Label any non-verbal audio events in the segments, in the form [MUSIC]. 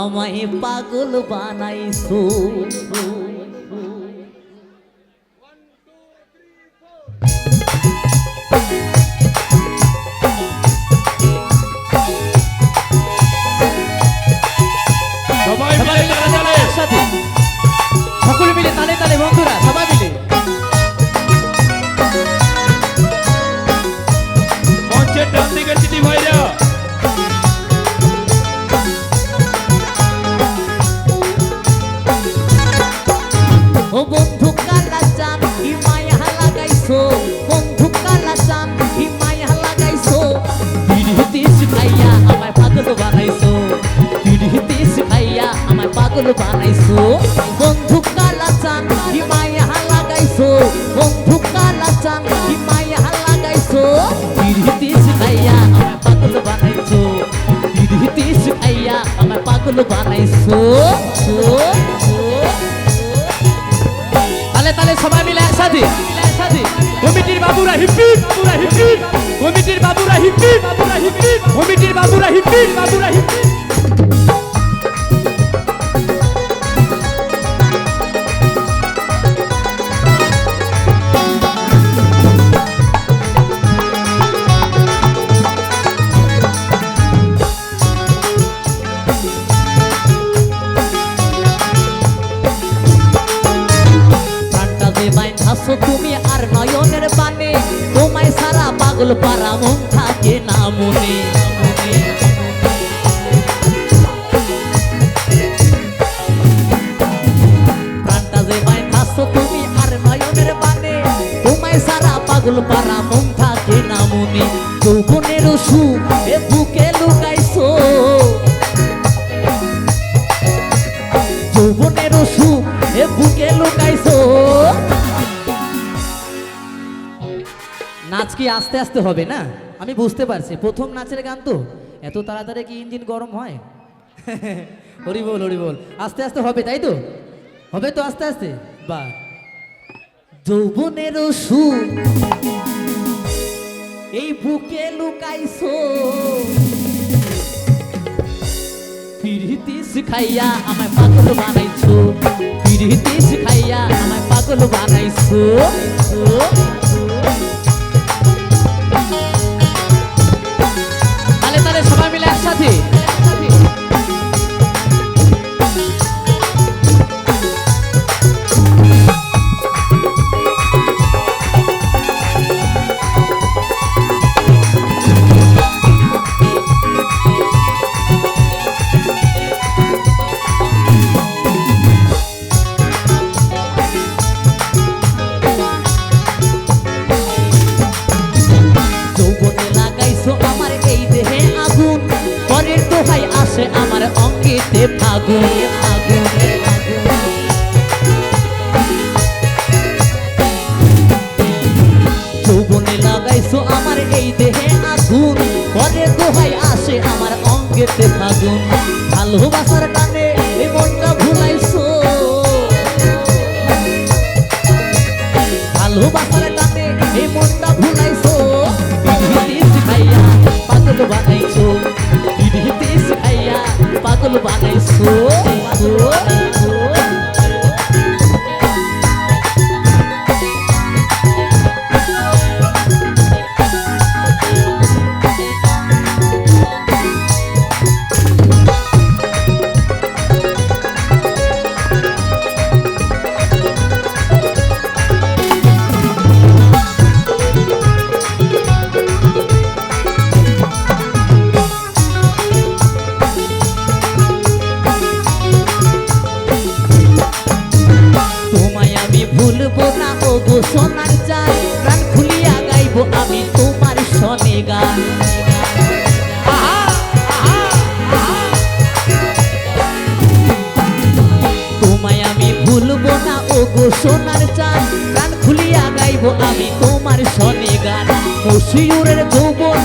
আমায় পাগল বানাইছো। সকলে মিলে তালে তালে বন্ধুরা সবাই মিলে। লাগাইছো পিড়িতি শিখাইয়া আমায় পাগল বানাইছো। পিড়িতি শিখাইয়া আমায় পাগল বানাইছো। তালে তালে সবাই মিলে একসাথে কমিটির বাবুরা হিপ্পি বাবুরা হিপ্পি কমিটির বাবুরা হিপ্পি বাবুরা হিপ্পি কমিটির বাবুরা হিপ্পি বাবুরা হিপ্পি পাগল পারা মন থাকে না মনে। প্রাণটা যে বাইন্ধাছো তুমি আর নয়নের বানে তোমায় সারা পাগল পারা মন নাচ কি আস্তে আস্তে হবে না? আমি বুঝতে পারছি। প্রথম নাচের গান তো। এত তাড়াতাড়ি কি ইঞ্জিন গরম হয়? [LAUGHS] হরি বল হরি বল আস্তে আস্তে হবে, তাই তো? হবে তো আস্তে আস্তে? বা। যৌবনের সুখ এই বুকে লুকাইছো। পিরিতি শিখাইয়া আমায় পাগল বানাইছো। পিরিতি শিখাইয়া আমায় পাগল বানাইছো। যৌবনে আমার এই দেহে আগুন। পরের দোহাই আসে আমার অঙ্গেতে ফাগুন। ভালোবাসার টানে এই মনটা ভুলাইছো। ভালোবাসার টানে এই মনটা ভুলাইছো। পাগল শিখাইয়া পাগল বানাইছো গো সোনার চাই, প্রাণ খুলিয়া গাইবো আমি তোমার সনে গান তোমায় আমি ভুলবো গো সোনার চান প্রাণ খুলিয়া গাইবো আমি তোমার সনে গান মশিউরের যৌবন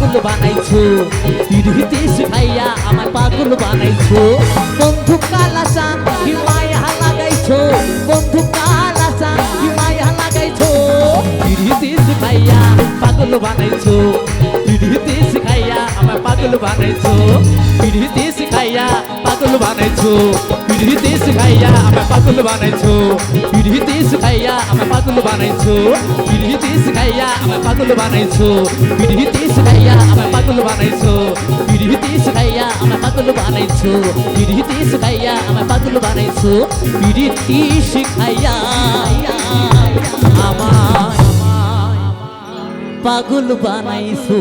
পাগল বানাইছো? পিড়িতে শিখাইয়া আমার পাগল বানাইছো? বন্ধু কালা চান কি মায়া লাগাইছো? বন্ধু কালা চান কি মায়া লাগাইছো পিড়িতে শিখাইয়া পাগল বানাইছো? পিড়িতে শিখাইয়া আমার পাগল বানাইছো? পিড়িতে শিখাইয়া পাগল বানাইছো? পিড়িতে শিখাইয়া আমার পাগল বানাইছো? পিড়িতে শিখাইয়া আমার পাগল বানাইছো? পিড়িতে শিখাইয়া আমার পাগল বানাইছো? পিড়িতে শিখাইয়া আমার পাগল বানাইছো পিড়িতে শিখাইয়া আমার পাগল বানাইছো পিড়িতে শিখাইয়া আমার পাগল বানাইছো পিড়িতে শিখাইয়া আমার পাগল বানাইছো।